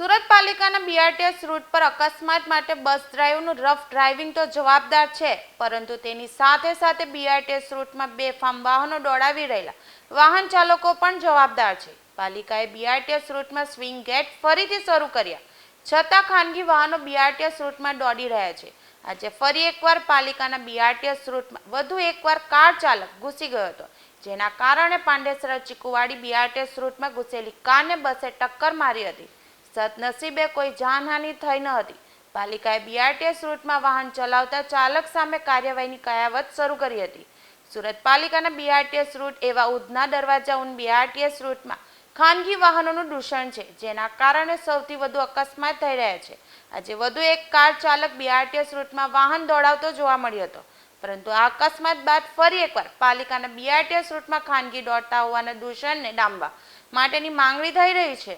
સુરત પાલિકાના BRTS route પર અકસ્માત માટે બસ ડ્રાઈવરનું રફ ડ્રાઇવિંગ તો જવાબદાર છે, પરંતુ તેની સાથે સાથે બીઆરટીએસ રૂટમાં બેફામ વાહનો દોડાવી રહેલા વાહન ચાલકો પણ જવાબદાર છે. પાલિકાએ બીઆરટીએસ રૂટમાં સ્વિંગ ગેટ ફરીથી શરૂ કર્યા, છતાં ખાનગી વાહનો બીઆરટીએસ રૂટમાં દોડી રહ્યા છે. આજે ફરી એકવાર પાલિકાના બીઆરટીએસ રૂટમાં વધુ એકવાર કાર ચાલક ઘૂસી ગયો હતો, જેના કારણે પાંડેસરા ચીકુવાડી બીઆરટીએસ રૂટમાં ઘૂસેલી કારને બસે ટક્કર મારી હતી. સદનસીબે કોઈ જાનહાનિ થઈ ન હતી. પાલિકાએ બીઆરટીએસ રૂટમાં વાહન ચલાવતા ચાલક સામે કાર્યવાહીની કયાવત શરૂ કરી હતી. સુરત પાલિકાના બીઆરટીએસ રૂટ એવા ઉધના દરવાજા ઉન બીઆરટીએસ રૂટમાં ખાનગી વાહનોનું દૂષણ છે, જેના કારણે સૌથી વધુ અકસ્માત થઈ રહ્યા છે. આજે વધુ એક કાર ચાલક બીઆરટીએસ રૂટમાં વાહન દોડાવતો જોવા મળ્યો હતો. પરંતુ આ અકસ્માત બાદ ફરી એકવાર પાલિકાના બીઆરટીએસ રૂટમાં ખાનગી દોડતા હોવાના દૂષણને ડામવા માટેની માંગણી થઈ રહી છે.